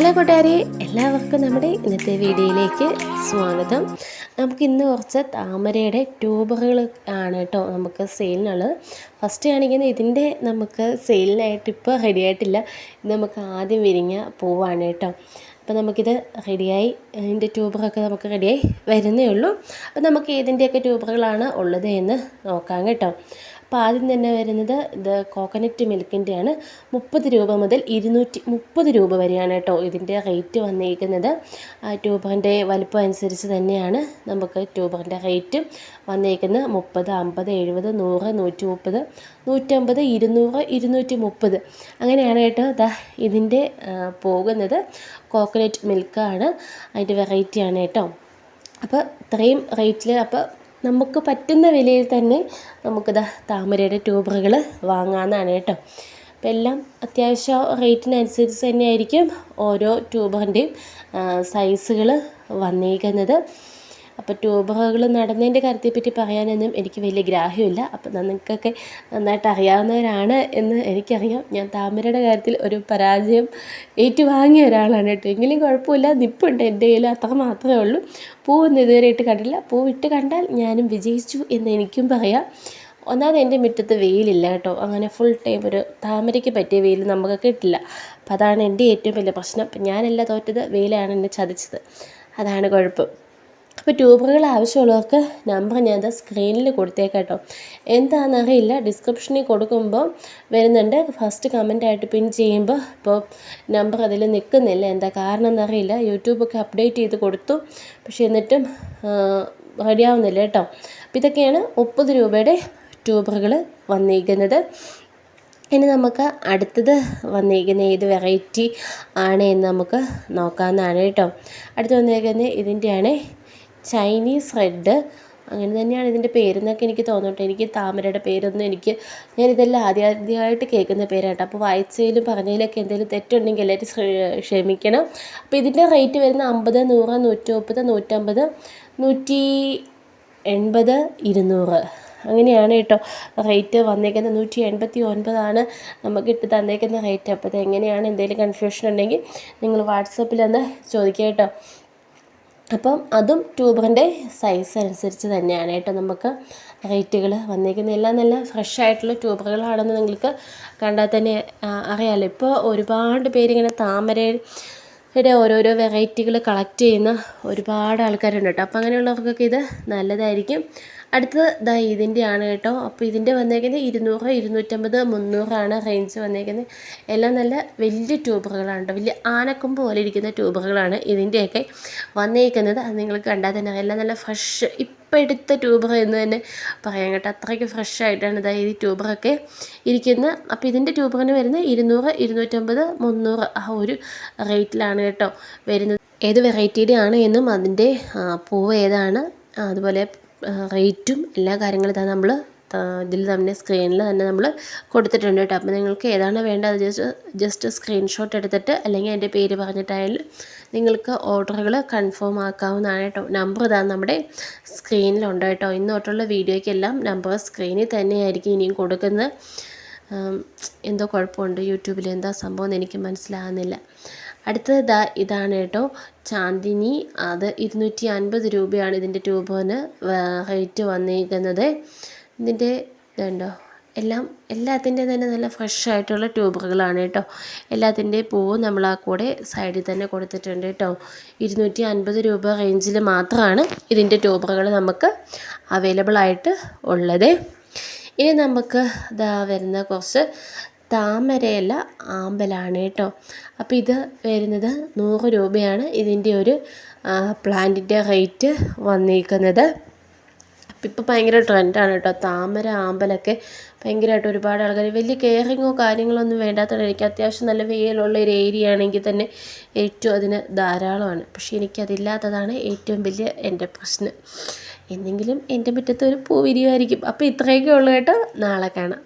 Hello കൂട്ടുകാരെ എല്ലാവർക്കും നമ്മുടെ ഇന്നത്തെ വീഡിയോയിലേക്ക് സ്വാഗതം. നമുക്ക് ഇന്ന് കുറച്ച് താമരയുടെ ട്യൂബറുകൾ ആണ് കേട്ടോ നമുക്ക് സെയിലിനുള്ളത്. ഫസ്റ്റ് കാണിക്കുന്നത് ഇതിന്റെ നമുക്ക് സെയിലിനായിട്ട് ഇപ്പോൾ റെഡി ആയിട്ടില്ല. ഇത് നമുക്ക് ആദ്യം വിരിഞ്ഞ പൂവാണ് കേട്ടോ. അപ്പോൾ നമുക്കിത് റെഡിയായി ഇതിന്റെ ട്യൂബറൊക്കെ നമുക്ക് റെഡിയായി വരുന്നേ ഉള്ളൂ. അപ്പോൾ നമുക്ക് ഏതിന്റെയൊക്കെ ട്യൂബറുകളാണ് ഉള്ളത് എന്ന് നോക്കാം കേട്ടോ. അപ്പോൾ ആദ്യം തന്നെ വരുന്നത് ഇത് കോക്കനട്ട് മിൽക്കിന്റെയാണ് മുപ്പത് രൂപ മുതൽ ഇരുന്നൂറ്റി മുപ്പത് രൂപ വരെയാണ് കേട്ടോ ഇതിന്റെ റേറ്റ് വന്നിരിക്കുന്നത് ട്യൂബറിന്റെ വലിപ്പം അനുസരിച്ച് തന്നെയാണ് നമുക്ക് ട്യൂബറിന്റെ റേറ്റ് വന്നിരിക്കുന്നത് മുപ്പത് അമ്പത് എഴുപത് നൂറ് നൂറ്റി മുപ്പത് നൂറ്റമ്പത് ഇരുന്നൂറ് ഇരുന്നൂറ്റി മുപ്പത് അങ്ങനെയാണ് കേട്ടോ ദാ ഇതിന്റെ പോകുന്നത്. കോക്കനട്ട് മിൽക്കാണ് അതിന്റെ വെറൈറ്റിയാണ് കേട്ടോ. അപ്പോൾ ഇത്രയും റേറ്റിൽ അപ്പോൾ നമുക്ക് പറ്റുന്ന വിലയിൽ തന്നെ നമുക്കിതാ താമരയുടെ ട്യൂബറുകൾ വാങ്ങാമെന്നാണ് കേട്ടോ. അപ്പം എല്ലാം അത്യാവശ്യം റേറ്റിനനുസരിച്ച് തന്നെയായിരിക്കും ഓരോ ട്യൂബറിന്റെയും സൈസുകൾ വന്നിരിക്കുന്നത് അപ്പോൾ ട്യൂബറുകൾ നടുന്നതിന്റെ കാര്യത്തെപ്പറ്റി പറയാനൊന്നും എനിക്ക് വലിയ ഗ്രാഹ്യമില്ല. അപ്പോൾ നിങ്ങൾക്കൊക്കെ നന്നായിട്ട് അറിയാവുന്നവരാണ് എന്ന് എനിക്കറിയാം. ഞാൻ താമരയുടെ കാര്യത്തിൽ ഒരു പരാജയം ഏറ്റുവാങ്ങിയ ഒരാളാണ് കേട്ടോ. എങ്കിലും കുഴപ്പമില്ല. നിപ്പുണ്ട് എന്റെ കയ്യിൽ അത്ര മാത്രമേ ഉള്ളൂ. പൂവൊന്നും ഇതുവരെ ഇട്ട് കണ്ടില്ല പൂവിട്ട് കണ്ടാൽ ഞാനും വിജയിച്ചു എന്ന് എനിക്കും പറയാം. ഒന്നാമത് എന്റെ മുറ്റത്ത് വെയിലില്ല കേട്ടോ. അങ്ങനെ ഫുൾ ടൈം ഒരു താമരയ്ക്ക് പറ്റിയ വെയിൽ നമുക്ക് കിട്ടില്ല. അപ്പോൾ അതാണ് എന്റെ ഏറ്റവും വലിയ പ്രശ്നം. ഞാനല്ല തോറ്റത് വെയിലാണ് എന്നെ ചതിച്ചത്. അതാണ് കുഴപ്പം. അപ്പോൾ ട്യൂബറുകൾ ആവശ്യമുള്ളവർക്ക് നമ്പർ ഞാൻ എന്താ സ്ക്രീനിൽ കൊടുത്തേക്കാം കേട്ടോ. എന്താണെന്നറിയില്ല ഡിസ്ക്രിപ്ഷനിൽ കൊടുക്കുമ്പോൾ വരുന്നുണ്ട്. ഫസ്റ്റ് കമന്റായിട്ട് പിൻ ചെയ്യുമ്പോൾ ഇപ്പോൾ നമ്പർ അതിൽ നിൽക്കുന്നില്ല. എന്താ കാരണം എന്നറിയില്ല യൂട്യൂബൊക്കെ അപ്ഡേറ്റ് ചെയ്ത് കൊടുത്തു. പക്ഷേ എന്നിട്ടും റെഡിയാവുന്നില്ല കേട്ടോ. അപ്പോൾ ഇതൊക്കെയാണ് മുപ്പത് രൂപയുടെ ട്യൂബറുകൾ വന്നിരിക്കുന്നത്. ഇനി നമുക്ക് അടുത്തത് വന്നിരിക്കുന്ന ഏത് വെറൈറ്റി ആണ് എന്ന് നമുക്ക് നോക്കാവുന്നതാണ് കേട്ടോ. അടുത്ത് വന്നിരിക്കുന്നത് ഇതിന്റെയാണ് ചൈനീസ് റെഡ്. അങ്ങനെ തന്നെയാണ് ഇതിന്റെ പേരെന്നൊക്കെ എനിക്ക് തോന്നട്ടെ. എനിക്ക് താമരയുടെ പേരൊന്നും എനിക്ക് ഞാനിതെല്ലാം ആദ്യ ആദ്യമായിട്ട് കേൾക്കുന്ന പേരാട്ടോ. അപ്പോൾ വായിച്ചതിലും പറഞ്ഞതിലൊക്കെ എന്തെങ്കിലും തെറ്റുണ്ടെങ്കിൽ എല്ലാവരും ക്ഷമിക്കണം. അപ്പോൾ ഇതിന്റെ റേറ്റ് വരുന്ന അമ്പത് നൂറ് നൂറ്റി മുപ്പത് നൂറ്റമ്പത് നൂറ്റി എൺപത് ഇരുന്നൂറ്. അങ്ങനെയാണ് കേട്ടോ റേറ്റ് വന്നേക്കുന്നത്. നൂറ്റി എൺപത്തി ഒൻപതാണ് നമുക്ക് ഇട്ട് തന്നേക്കുന്ന റേറ്റ്. അപ്പോൾ എങ്ങനെയാണ് എന്തെങ്കിലും കൺഫ്യൂഷൻ ഉണ്ടെങ്കിൽ നിങ്ങൾ വാട്സപ്പിൽ ഒന്ന് ചോദിക്കുക കേട്ടോ. അപ്പം അതും ട്യൂബറിന്റെ സൈസ് അനുസരിച്ച് തന്നെയാണ് കേട്ടോ നമുക്ക് റേറ്റുകൾ വന്നിരിക്കുന്നത്. എല്ലാം നല്ല ഫ്രഷ് ആയിട്ടുള്ള ട്യൂബറുകളാണെന്ന് നിങ്ങൾക്ക് കണ്ടാൽ തന്നെ അറിയാമല്ലോ ഇപ്പോൾ ഒരുപാട് പേരിങ്ങനെ താമരയുടെ ഓരോരോ വെറൈറ്റികൾ കളക്ട് ചെയ്യുന്ന ഒരുപാട് ആൾക്കാരുണ്ട് കേട്ടോ. അപ്പോൾ അങ്ങനെയുള്ളവർക്കൊക്കെ ഇത് നല്ലതായിരിക്കും. അടുത്തത് ദാ ഇതിന്റെയാണ് കേട്ടോ. അപ്പോൾ ഇതിന്റെ വന്നേക്കുന്നത് ഇരുന്നൂറ് ഇരുന്നൂറ്റമ്പത് മുന്നൂറാണ് റേഞ്ച് വന്നേക്കുന്നത്. എല്ലാം നല്ല വലിയ ട്യൂബറുകളാണ് കേട്ടോ. വലിയ ആനക്കൊമ്പ് പോലെ ഇരിക്കുന്ന ട്യൂബറുകളാണ് ഇതിന്റെയൊക്കെ വന്നേക്കുന്നത്. അത് നിങ്ങൾക്ക് കണ്ടാൽ തന്നെ എല്ലാം നല്ല ഫ്രഷ് എടുത്ത ട്യൂബർ എന്ന് തന്നെ പറയാം കേട്ടോ. അത്രയ്ക്ക് ഫ്രഷ് ആയിട്ടാണ് ഇതാ ഈ ട്യൂബറൊക്കെ ഇരിക്കുന്നത്. അപ്പോൾ ഇതിന്റെ ട്യൂബറിന് വരുന്നത് ഇരുന്നൂറ് ഇരുന്നൂറ്റമ്പത് മുന്നൂറ് ആ ഒരു റേറ്റിലാണ് കേട്ടോ വരുന്നത്. ഏത് വെറൈറ്റിയുടെ ആണ് എന്നും അതിന്റെ പൂവ് ഏതാണ് അതുപോലെ റേറ്റും എല്ലാ കാര്യങ്ങളും ഇതാ നമ്മൾ ഇതിൽ തന്നെ സ്ക്രീനിൽ തന്നെ നമ്മൾ കൊടുത്തിട്ടുണ്ട് കേട്ടോ അപ്പോൾ നിങ്ങൾക്ക് ഏതാണ് വേണ്ടത് ജസ്റ്റ് ജസ്റ്റ് സ്ക്രീൻഷോട്ട് എടുത്തിട്ട് അല്ലെങ്കിൽ എന്റെ പേര് പറഞ്ഞിട്ടായാലും നിങ്ങൾക്ക് ഓർഡറുകൾ കൺഫേം ആക്കാവുന്നതാണ് കേട്ടോ നമ്പർ ഇതാണ് നമ്മുടെ സ്ക്രീനിലുണ്ട് കേട്ടോ ഇന്ന് തൊട്ടുള്ള വീഡിയോയ്ക്കെല്ലാം നമ്പർ സ്ക്രീനിൽ തന്നെയായിരിക്കും ഇനിയും കൊടുക്കുന്നത്. എന്തോ കുഴപ്പമുണ്ട് യൂട്യൂബിൽ എന്താ സംഭവം എന്ന് എനിക്ക് മനസ്സിലാകുന്നില്ല അടുത്തത് ഇതാ ഇതാണ് കേട്ടോ ചാന്ദിനി അത് ഇരുന്നൂറ്റി അൻപത് രൂപയാണ് ഇതിന്റെ ട്യൂബിന് റേറ്റ് വന്നിരിക്കുന്നത് ഇതിന്റെ ഇതുണ്ടോ? എല്ലാം എല്ലാത്തിന്റെ തന്നെ നല്ല ഫ്രഷ് ആയിട്ടുള്ള ട്യൂബറുകളാണ് കേട്ടോ. എല്ലാത്തിന്റെയും പൂവ് നമ്മൾ ആ കൂടെ സൈഡിൽ തന്നെ കൊടുത്തിട്ടുണ്ട് കേട്ടോ. ഇരുന്നൂറ്റി അൻപത് രൂപ റേഞ്ചിൽ മാത്രമാണ് ഇതിന്റെ ട്യൂബറുകൾ നമുക്ക് അവൈലബിൾ ആയിട്ട് ഉള്ളത്. ഇനി നമുക്ക് ഇതാ വരുന്ന കുറച്ച് താമരയല്ല ആമ്പലാണ് കേട്ടോ. അപ്പോൾ ഇത് വരുന്നത് നൂറ് രൂപയാണ് ഇതിന്റെ ഒരു പ്ലാന്റിന്റെ റേറ്റ് വന്നിരിക്കുന്നത് ഇപ്പോൾ ഭയങ്കര ട്രെൻഡാണ് കേട്ടോ താമര ആമ്പലൊക്കെ ഭയങ്കരമായിട്ട് ഒരുപാട് ആൾക്കാർ വലിയ കെയറിങ്ങോ കാര്യങ്ങളോ ഒന്നും വേണ്ടാത്തതാണ് എനിക്ക് അത്യാവശ്യം നല്ല വെയിലുള്ള ഒരു ഏരിയ ആണെങ്കിൽ തന്നെ ഏറ്റവും അതിന് ധാരാളമാണ്. പക്ഷേ എനിക്കതില്ലാത്തതാണ് ഏറ്റവും വലിയ എന്റെ പ്രശ്നം. എന്തെങ്കിലും എന്റെ മുറ്റത്ത് ഒരു പൂ വിരിയുമായിരിക്കും. അപ്പോൾ ഇത്രയൊക്കെ ഉള്ളു കേട്ടോ. നാളെ കാണാം.